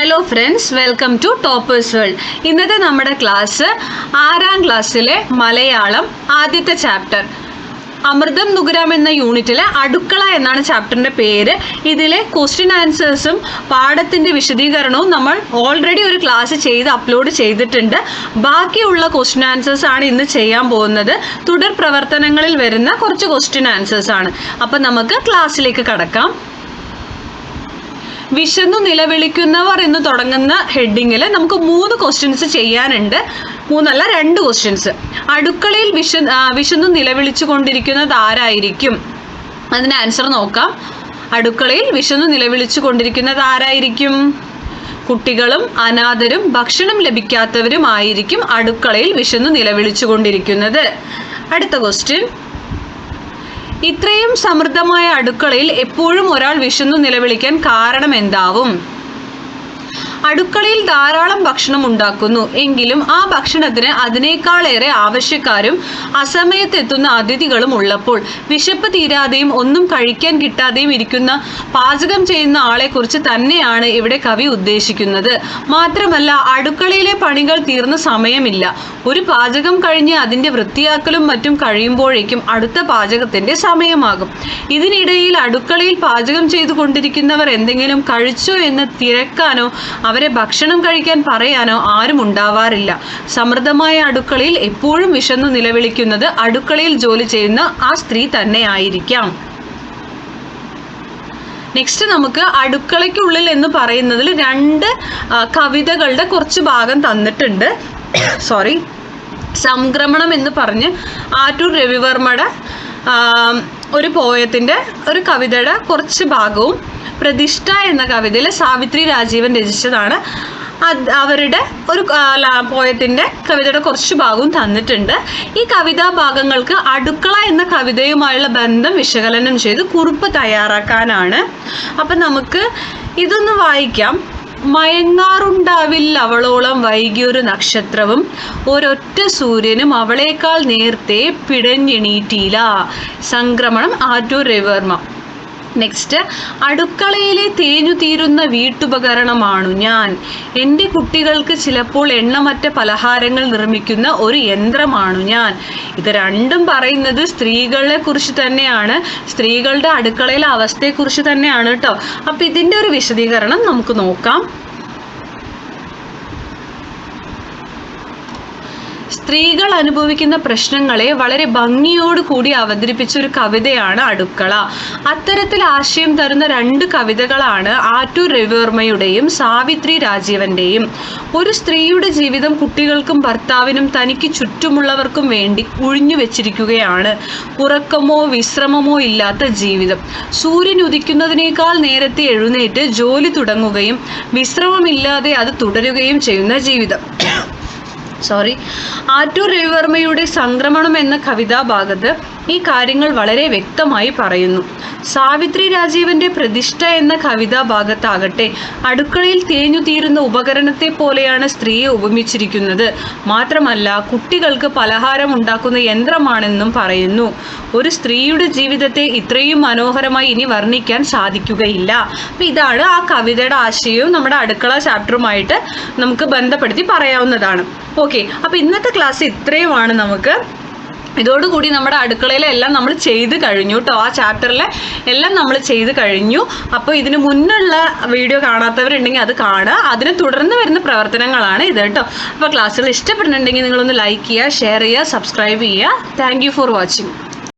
Hello friends welcome to toppers world ഇന്നത്തെ നമ്മുടെ class ആറാം ക്ലാസ്സിലെ മലയാളം ആദ്യത്തെ ചാപ്റ്റർ അമൃതം നുകരാം എന്ന യൂണിറ്റിലെ അടുക്കള എന്നാണ് ചാപ്റ്ററിന്റെ പേര്. ഇതിലെ ക്വസ്റ്റ്യൻ ആൻസേഴ്സും പാഠത്തിന്റെ വിശദീകരണവും നമ്മൾ ഓൾറെഡി ഒരു ക്ലാസ് ചെയ്ത് അപ്ലോഡ് ചെയ്തിട്ടുണ്ട്. ബാക്കിയുള്ള ക്വസ്റ്റ്യൻ ആൻസേഴ്സ് ആണ് ഇന്ന് ചെയ്യാൻ പോകുന്നത്. തുടർ പ്രവർത്തനങ്ങളിൽ വരുന്ന കുറച്ച് ക്വസ്റ്റ്യൻ ആൻസേഴ്സ് ആണ്. അപ്പം നമുക്ക് ക്ലാസ്സിലേക്ക് കടക്കാം. വിശന്നു നിലവിളിക്കുന്നവർ എന്ന് തുടങ്ങുന്ന ഹെഡിങ്ങിൽ നമുക്ക് മൂന്ന് ക്വസ്റ്റ്യൻസ് ചെയ്യാനുണ്ട്. മൂന്നല്ല രണ്ട് ക്വസ്റ്റ്യൻസ് അടുക്കളയിൽ വിശ വിശന്നു നിലവിളിച്ചു കൊണ്ടിരിക്കുന്നത് ആരായിരിക്കും? അതിന് ആൻസർ നോക്കാം. അടുക്കളയിൽ വിശന്നു നിലവിളിച്ചു കൊണ്ടിരിക്കുന്നത് ആരായിരിക്കും? കുട്ടികളും അനാഥരും ഭക്ഷണം ലഭിക്കാത്തവരും ആയിരിക്കും അടുക്കളയിൽ വിശന്നു നിലവിളിച്ചു കൊണ്ടിരിക്കുന്നത് അടുത്ത ക്വസ്റ്റ്യൻ ഇത്രയും സമൃദ്ധമായ അടുക്കളയിൽ എപ്പോഴും ഒരാൾ വിശന്നു നിലവിളിക്കാൻ കാരണം എന്താവും? അടുക്കളയിൽ ധാരാളം ഭക്ഷണം ഉണ്ടാക്കുന്നു. എങ്കിലും ആ ഭക്ഷണത്തിന് അതിനേക്കാളേറെ ആവശ്യക്കാരും അസമയത്തെത്തുന്ന അതിഥികളും ഉള്ളപ്പോൾ വിശപ്പ് തീരാതെയും ഒന്നും കഴിക്കാൻ കിട്ടാതെയും ഇരിക്കുന്ന പാചകം ചെയ്യുന്ന ആളെക്കുറിച്ച് തന്നെയാണ് ഇവിടെ കവി ഉദ്ദേശിക്കുന്നത്. മാത്രമല്ല അടുക്കളയിലെ പണികൾ തീർന്ന സമയമില്ല. ഒരു പാചകം കഴിഞ്ഞ് അതിന്റെ വൃത്തിയാക്കലും മറ്റും കഴിയുമ്പോഴേക്കും അടുത്ത പാചകത്തിന്റെ സമയമാകും. ഇതിനിടയിൽ അടുക്കളയിൽ പാചകം ചെയ്തു കൊണ്ടിരിക്കുന്നവർ എന്തെങ്കിലും കഴിച്ചോ എന്ന് തിരക്കാനോ അവരെ ഭക്ഷണം കഴിക്കാൻ പറയാനോ ആരും ഉണ്ടാവാറില്ല. സമൃദ്ധമായ അടുക്കളയിൽ എപ്പോഴും വിശന്നു നിലവിളിക്കുന്നത് അടുക്കളയിൽ ജോലി ചെയ്യുന്ന ആ സ്ത്രീ തന്നെ ആയിരിക്കാം നെക്സ്റ്റ് നമുക്ക് അടുക്കളയ്ക്കുള്ളിൽ എന്ന് പറയുന്നതിൽ രണ്ട് കവിതകളുടെ കുറച്ച് ഭാഗം തന്നിട്ടുണ്ട്. സോറി സംക്രമണം എന്ന് പറഞ്ഞ് ആറ്റൂർ രവിവർമ്മയുടെ ഒരു പോയത്തിന്റെ ഒരു കവിതയുടെ കുറച്ച് ഭാഗവും പ്രതിഷ്ഠ എന്ന കവിതയിൽ സാവിത്രി രാജീവൻ രചിച്ചതാണ്. അവരുടെ ഒരു പോയത്തിന്റെ കവിതയുടെ കുറച്ച് ഭാഗവും തന്നിട്ടുണ്ട്. ഈ കവിതാ ഭാഗങ്ങൾക്ക് അടുക്കള എന്ന കവിതയുമായുള്ള ബന്ധം വിശകലനം ചെയ്ത് കുറിപ്പ് തയ്യാറാക്കാനാണ്. അപ്പം നമുക്ക് ഇതൊന്ന് വായിക്കാം. മയങ്ങാറുണ്ടാവില്ല അവളോളം വൈകിയൊരു നക്ഷത്രവും. ഒരൊറ്റ സൂര്യനും അവളേക്കാൾ നേരത്തെ പിടഞ്ഞെണീറ്റിയില്ല സംക്രമണം ആറ്റൂർ രവിവർമ്മ. നെക്സ്റ്റ് അടുക്കളയിലെ തേഞ്ഞു തീരുന്ന വീട്ടുപകരണമാണു ഞാൻ. എന്റെ കുട്ടികൾക്ക് ചിലപ്പോൾ എണ്ണമറ്റ പലഹാരങ്ങൾ നിർമ്മിക്കുന്ന ഒരു യന്ത്രമാണു ഞാൻ. ഇത് രണ്ടും പറയുന്നത് സ്ത്രീകളെ കുറിച്ച് തന്നെയാണ്. സ്ത്രീകളുടെ അടുക്കളയിലെ അവസ്ഥയെക്കുറിച്ച് തന്നെയാണ് കേട്ടോ അപ്പം ഇതിന്റെ ഒരു വിശദീകരണം നമുക്ക് നോക്കാം. സ്ത്രീകൾ അനുഭവിക്കുന്ന പ്രശ്നങ്ങളെ വളരെ ഭംഗിയോട് കൂടി അവതരിപ്പിച്ച ഒരു കവിതയാണ് അടുക്കള. അത്തരത്തിൽ ആശയം തരുന്ന രണ്ട് കവിതകളാണ് ആറ്റൂർ രവിവർമ്മയുടെയും സാവിത്രി രാജീവന്റെയും. ഒരു സ്ത്രീയുടെ ജീവിതം കുട്ടികൾക്കും ഭർത്താവിനും തനിക്ക് ചുറ്റുമുള്ളവർക്കും വേണ്ടി ഉഴിഞ്ഞു വെച്ചിരിക്കുകയാണ്. ഉറക്കമോ വിശ്രമമോ ഇല്ലാത്ത ജീവിതം. സൂര്യൻ ഉദിക്കുന്നതിനേക്കാൾ നേരത്തെ എഴുന്നേറ്റ് ജോലി തുടങ്ങുകയും വിശ്രമമില്ലാതെ അത് തുടരുകയും ചെയ്യുന്ന ജീവിതം. സോറി ആറ്റൂർ രവിവർമ്മയുടെ സംക്രമണം എന്ന കവിതാഭാഗത്ത് ഈ കാര്യങ്ങൾ വളരെ വ്യക്തമായി പറയുന്നു. സാവിത്രി രാജീവന്റെ പ്രതിഷ്ഠ എന്ന കവിതാഭാഗത്താകട്ടെ അടുക്കളയിൽ തേഞ്ഞു തീരുന്ന ഉപകരണത്തെ പോലെയാണ് സ്ത്രീയെ ഉപമിച്ചിരിക്കുന്നത്. മാത്രമല്ല കുട്ടികൾക്ക് പലഹാരം ഉണ്ടാക്കുന്ന യന്ത്രമാണെന്നും പറയുന്നു. ഒരു സ്ത്രീയുടെ ജീവിതത്തെ ഇത്രയും മനോഹരമായി ഇനി വർണിക്കാൻ സാധിക്കുകയില്ല. അപ്പം ഇതാണ് ആ കവിതയുടെ ആശയവും നമ്മുടെ അടുക്കള ചാപ്റ്ററുമായിട്ട് നമുക്ക് ബന്ധപ്പെടുത്തി പറയാവുന്നതാണ്. ഓക്കെ. അപ്പോൾ ഇന്നത്തെ ക്ലാസ് ഇത്രയുമാണ് നമുക്ക്. ഇതോടുകൂടി നമ്മുടെ അടുക്കളയിലെല്ലാം നമ്മൾ ചെയ്ത് കഴിഞ്ഞു കേട്ടോ ആ ചാപ്റ്ററിലെ എല്ലാം നമ്മൾ ചെയ്ത് കഴിഞ്ഞു. അപ്പോൾ ഇതിന് മുന്നുള്ള വീഡിയോ കാണാത്തവരുണ്ടെങ്കിൽ അത് കാണുക. അതിനെ തുടർന്ന് വരുന്ന പ്രവർത്തനങ്ങളാണ് ഇത് കേട്ടോ അപ്പോൾ ക്ലാസ്സുകൾ ഇഷ്ടപ്പെടുന്നുണ്ടെങ്കിൽ നിങ്ങളൊന്ന് ലൈക്ക് ചെയ്യുക ഷെയർ ചെയ്യുക സബ്സ്ക്രൈബ് ചെയ്യുക. Thank for watching